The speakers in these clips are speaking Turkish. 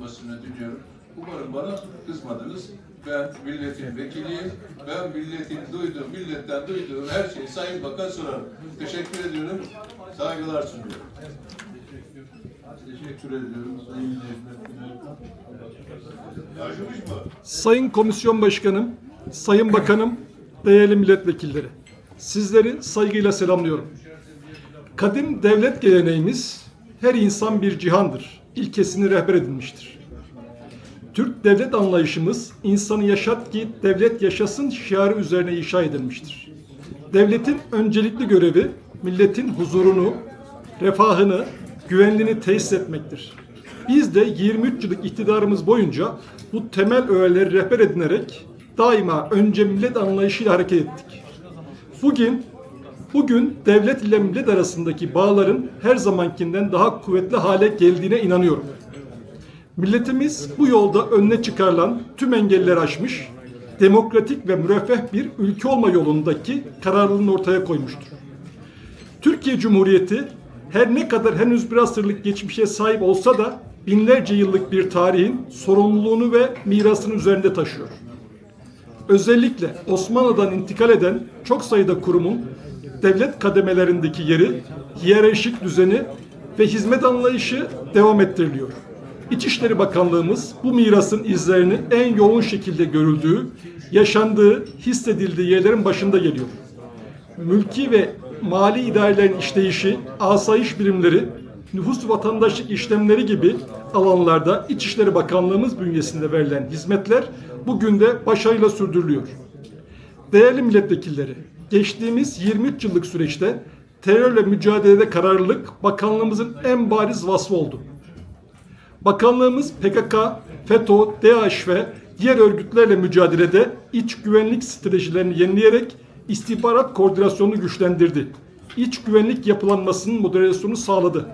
olmasını diliyorum. Umarım bana kızmadınız. Ben milletin vekiliyim. Ben milletin duyduğum, milletten duyduğum her şeyi Sayın Bakan sorarım. Teşekkür ediyorum. Saygılar sunuyorum. Teşekkür ediyorum Sayın mı? Sayın Komisyon Başkanım, Sayın Bakanım, değerli milletvekilleri. Sizleri saygıyla selamlıyorum. Kadim devlet geleneğimiz her insan bir cihandır. İlkesini rehber edinmiştir. Türk devlet anlayışımız insanı yaşat ki devlet yaşasın şiarı üzerine inşa edilmiştir. Devletin öncelikli görevi milletin huzurunu, refahını, güvenliğini tesis etmektir. Biz de 23 yıllık iktidarımız boyunca bu temel öğeleri rehber edinerek daima önce millet anlayışıyla hareket ettik. Bugün bugün devlet ile millet arasındaki bağların her zamankinden daha kuvvetli hale geldiğine inanıyorum. Milletimiz bu yolda önüne çıkarılan tüm engelleri aşmış, demokratik ve müreffeh bir ülke olma yolundaki kararlılığını ortaya koymuştur. Türkiye Cumhuriyeti her ne kadar henüz bir asırlık geçmişe sahip olsa da binlerce yıllık bir tarihin sorumluluğunu ve mirasını üzerinde taşıyor. Özellikle Osmanlı'dan intikal eden çok sayıda kurumun devlet kademelerindeki yeri, hiyerarşik düzeni ve hizmet anlayışı devam ettiriliyor. İçişleri Bakanlığımız bu mirasın izlerini en yoğun şekilde görüldüğü, yaşandığı, hissedildiği yerlerin başında geliyor mülki ve mali idarelerin işleyişi, asayiş birimleri, nüfus vatandaşlık işlemleri gibi alanlarda İçişleri Bakanlığımız bünyesinde verilen hizmetler bugün de başarıyla sürdürülüyor. Değerli milletvekilleri, geçtiğimiz 23 yıllık süreçte terörle mücadelede kararlılık bakanlığımızın en bariz vasfı oldu. Bakanlığımız PKK, FETÖ, DAEŞ ve diğer örgütlerle mücadelede iç güvenlik stratejilerini yenileyerek istihbarat koordinasyonunu güçlendirdi. İç güvenlik yapılanmasının moderasyonunu sağladı.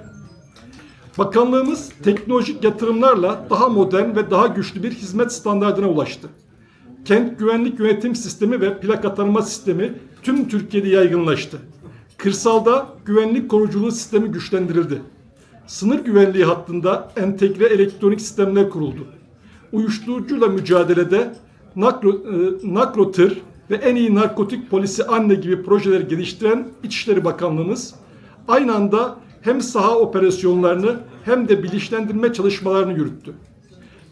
Bakanlığımız teknolojik yatırımlarla daha modern ve daha güçlü bir hizmet standartına ulaştı. Kent güvenlik yönetim sistemi ve plaka tanıma sistemi tüm Türkiye'de yaygınlaştı. Kırsalda güvenlik koruculuğu sistemi güçlendirildi. Sınır güvenliği hattında entegre elektronik sistemler kuruldu. Uyuşturucuyla mücadelede nakro, e, nakro ve en iyi narkotik polisi anne gibi projeleri geliştiren İçişleri Bakanlığımız aynı anda hem saha operasyonlarını hem de bilinçlendirme çalışmalarını yürüttü.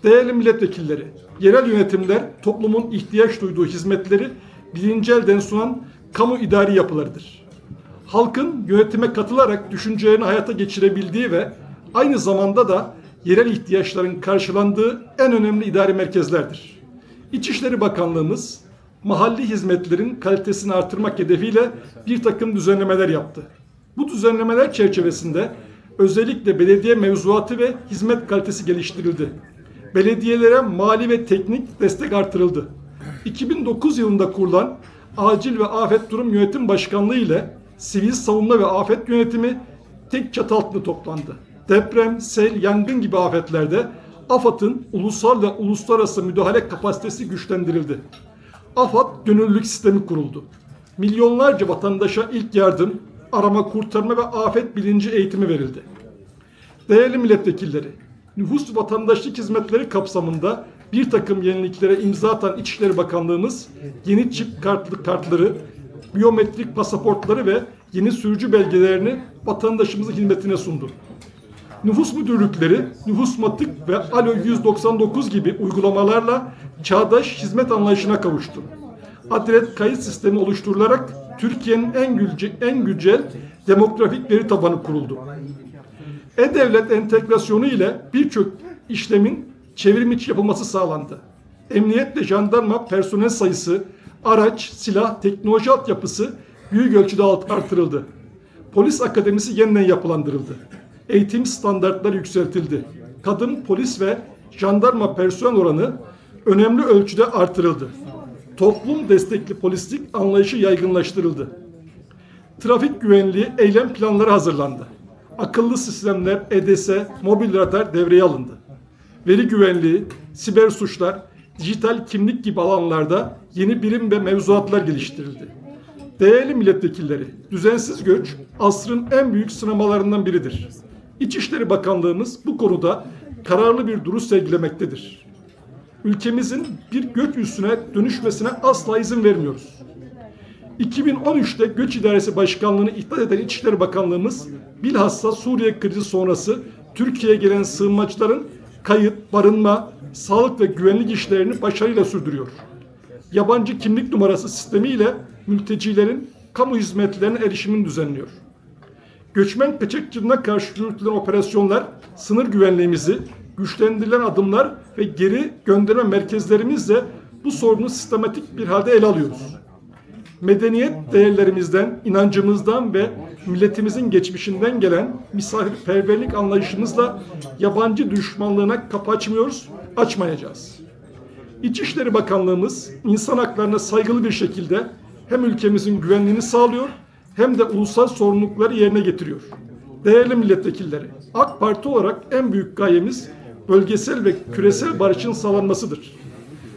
Değerli milletvekilleri, yerel yönetimler toplumun ihtiyaç duyduğu hizmetleri birinci elden sunan kamu idari yapılarıdır. Halkın yönetime katılarak düşüncelerini hayata geçirebildiği ve aynı zamanda da yerel ihtiyaçların karşılandığı en önemli idari merkezlerdir. İçişleri Bakanlığımız mahalli hizmetlerin kalitesini artırmak hedefiyle bir takım düzenlemeler yaptı. Bu düzenlemeler çerçevesinde özellikle belediye mevzuatı ve hizmet kalitesi geliştirildi. Belediyelere mali ve teknik destek artırıldı. 2009 yılında kurulan Acil ve Afet Durum Yönetim Başkanlığı ile Sivil Savunma ve Afet Yönetimi tek çatı altında toplandı. Deprem, sel, yangın gibi afetlerde AFAD'ın ulusal ve uluslararası müdahale kapasitesi güçlendirildi. AFAD gönüllülük sistemi kuruldu. Milyonlarca vatandaşa ilk yardım, arama kurtarma ve afet bilinci eğitimi verildi. Değerli milletvekilleri, nüfus vatandaşlık hizmetleri kapsamında bir takım yeniliklere imza atan İçişleri Bakanlığımız yeni çip kartlı kartları, biyometrik pasaportları ve yeni sürücü belgelerini vatandaşımızın hizmetine sundu. Nüfus müdürlükleri, nüfus matık ve Alo 199 gibi uygulamalarla çağdaş hizmet anlayışına kavuştu. Adalet kayıt sistemi oluşturularak Türkiye'nin en, gülce, en güncel demografik veri tabanı kuruldu. E-Devlet entegrasyonu ile birçok işlemin çevrim içi yapılması sağlandı. Emniyet ve jandarma personel sayısı, araç, silah, teknoloji altyapısı büyük ölçüde artırıldı. Polis akademisi yeniden yapılandırıldı. Eğitim standartları yükseltildi. Kadın polis ve jandarma personel oranı önemli ölçüde artırıldı. Toplum destekli polislik anlayışı yaygınlaştırıldı. Trafik güvenliği eylem planları hazırlandı. Akıllı sistemler, EDS, mobil radar devreye alındı. Veri güvenliği, siber suçlar, dijital kimlik gibi alanlarda yeni birim ve mevzuatlar geliştirildi. Değerli milletvekilleri, düzensiz göç asrın en büyük sınamalarından biridir. İçişleri Bakanlığımız bu konuda kararlı bir duruş sergilemektedir. Ülkemizin bir göç üssüne dönüşmesine asla izin vermiyoruz. 2013'te Göç İdaresi Başkanlığı'nı ihdas eden İçişleri Bakanlığımız bilhassa Suriye krizi sonrası Türkiye'ye gelen sığınmacıların kayıt, barınma, sağlık ve güvenlik işlerini başarıyla sürdürüyor. Yabancı kimlik numarası sistemiyle mültecilerin kamu hizmetlerine erişimini düzenliyor. Göçmen kaçakçılığına karşı yürütülen operasyonlar, sınır güvenliğimizi, güçlendirilen adımlar ve geri gönderme merkezlerimizle bu sorunu sistematik bir halde ele alıyoruz medeniyet değerlerimizden, inancımızdan ve milletimizin geçmişinden gelen misafirperverlik anlayışımızla yabancı düşmanlığına kapı açmıyoruz, açmayacağız. İçişleri Bakanlığımız insan haklarına saygılı bir şekilde hem ülkemizin güvenliğini sağlıyor hem de ulusal sorumlulukları yerine getiriyor. Değerli milletvekilleri, AK Parti olarak en büyük gayemiz bölgesel ve küresel barışın sağlanmasıdır.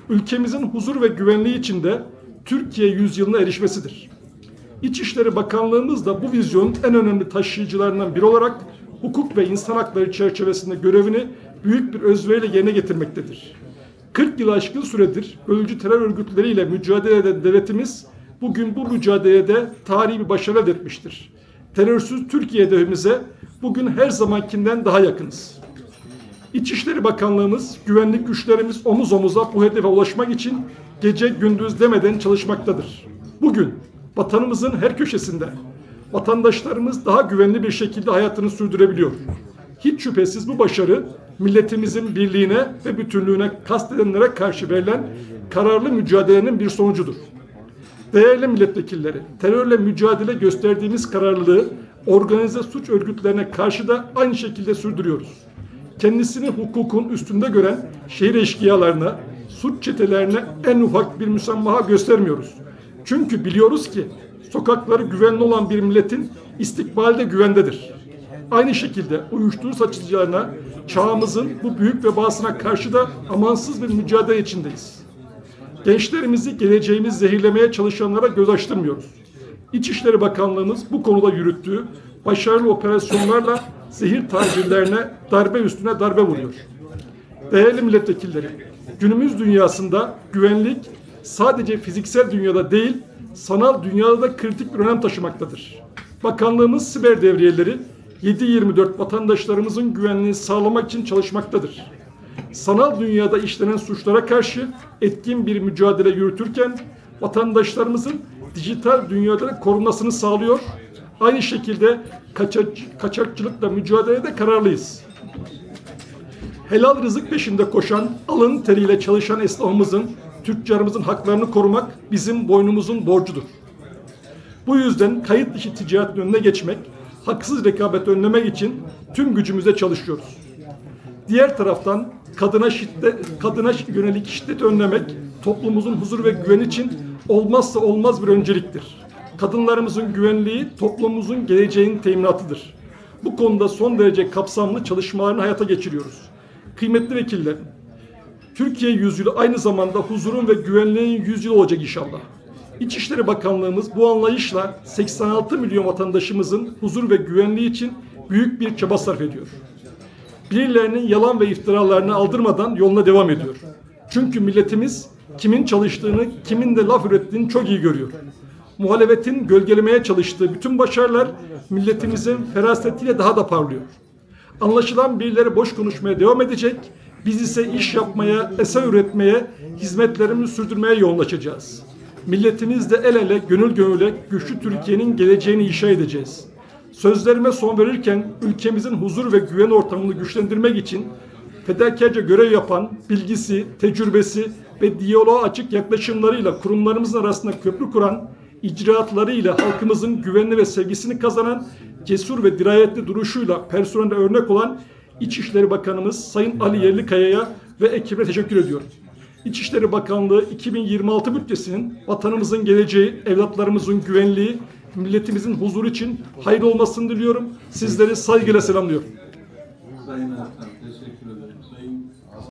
Ülkemizin huzur ve güvenliği içinde Türkiye yüzyılına erişmesidir. İçişleri Bakanlığımız da bu vizyonun en önemli taşıyıcılarından biri olarak hukuk ve insan hakları çerçevesinde görevini büyük bir özveriyle yerine getirmektedir. 40 yıl aşkın süredir bölücü terör örgütleriyle mücadele eden devletimiz bugün bu mücadelede tarihi bir başarı elde etmiştir. Terörsüz Türkiye hedefimize bugün her zamankinden daha yakınız. İçişleri Bakanlığımız, güvenlik güçlerimiz omuz omuza bu hedefe ulaşmak için gece gündüz demeden çalışmaktadır. Bugün vatanımızın her köşesinde vatandaşlarımız daha güvenli bir şekilde hayatını sürdürebiliyor. Hiç şüphesiz bu başarı milletimizin birliğine ve bütünlüğüne kastedenlere karşı verilen kararlı mücadelenin bir sonucudur. Değerli milletvekilleri, terörle mücadele gösterdiğimiz kararlılığı organize suç örgütlerine karşı da aynı şekilde sürdürüyoruz. Kendisini hukukun üstünde gören şehir eşkıyalarına, suç çetelerine en ufak bir müsamaha göstermiyoruz. Çünkü biliyoruz ki sokakları güvenli olan bir milletin istikbali de güvendedir. Aynı şekilde uyuşturucu satıcılarına, çağımızın bu büyük vebasına karşı da amansız bir mücadele içindeyiz. Gençlerimizi geleceğimiz zehirlemeye çalışanlara göz açtırmıyoruz. İçişleri Bakanlığımız bu konuda yürüttüğü başarılı operasyonlarla zehir tacirlerine darbe üstüne darbe vuruyor. Değerli milletvekilleri, günümüz dünyasında güvenlik sadece fiziksel dünyada değil, sanal dünyada da kritik bir önem taşımaktadır. Bakanlığımız siber devriyeleri 7-24 vatandaşlarımızın güvenliğini sağlamak için çalışmaktadır. Sanal dünyada işlenen suçlara karşı etkin bir mücadele yürütürken vatandaşlarımızın dijital dünyada da korunmasını sağlıyor. Aynı şekilde kaçak, kaçakçılıkla mücadelede kararlıyız. Helal rızık peşinde koşan, alın teriyle çalışan esnafımızın, tüccarımızın haklarını korumak bizim boynumuzun borcudur. Bu yüzden kayıt dışı ticaretin önüne geçmek, haksız rekabet önlemek için tüm gücümüzle çalışıyoruz. Diğer taraftan kadına şiddet, kadına yönelik şiddet önlemek toplumumuzun huzur ve güven için olmazsa olmaz bir önceliktir. Kadınlarımızın güvenliği toplumumuzun geleceğinin teminatıdır. Bu konuda son derece kapsamlı çalışmalarını hayata geçiriyoruz. Kıymetli vekiller, Türkiye yüzyılı aynı zamanda huzurun ve güvenliğin yüzyılı olacak inşallah. İçişleri Bakanlığımız bu anlayışla 86 milyon vatandaşımızın huzur ve güvenliği için büyük bir çaba sarf ediyor. Birilerinin yalan ve iftiralarını aldırmadan yoluna devam ediyor. Çünkü milletimiz kimin çalıştığını, kimin de laf ürettiğini çok iyi görüyor. Muhalefetin gölgelemeye çalıştığı bütün başarılar milletimizin ferasetiyle daha da parlıyor. Anlaşılan birileri boş konuşmaya devam edecek, biz ise iş yapmaya, eser üretmeye, hizmetlerimizi sürdürmeye yoğunlaşacağız. Milletimizle el ele, gönül gönüle güçlü Türkiye'nin geleceğini inşa edeceğiz. Sözlerime son verirken ülkemizin huzur ve güven ortamını güçlendirmek için fedakarca görev yapan, bilgisi, tecrübesi ve diyaloğa açık yaklaşımlarıyla kurumlarımızın arasında köprü kuran, icraatlarıyla halkımızın güvenli ve sevgisini kazanan, cesur ve dirayetli duruşuyla personelde örnek olan İçişleri Bakanımız Sayın Ali Yerlikaya'ya ve ekibine teşekkür ediyorum. İçişleri Bakanlığı 2026 bütçesinin vatanımızın geleceği, evlatlarımızın güvenliği, milletimizin huzuru için hayırlı olmasını diliyorum. Sizleri saygıyla selamlıyorum. Sayın Erkan.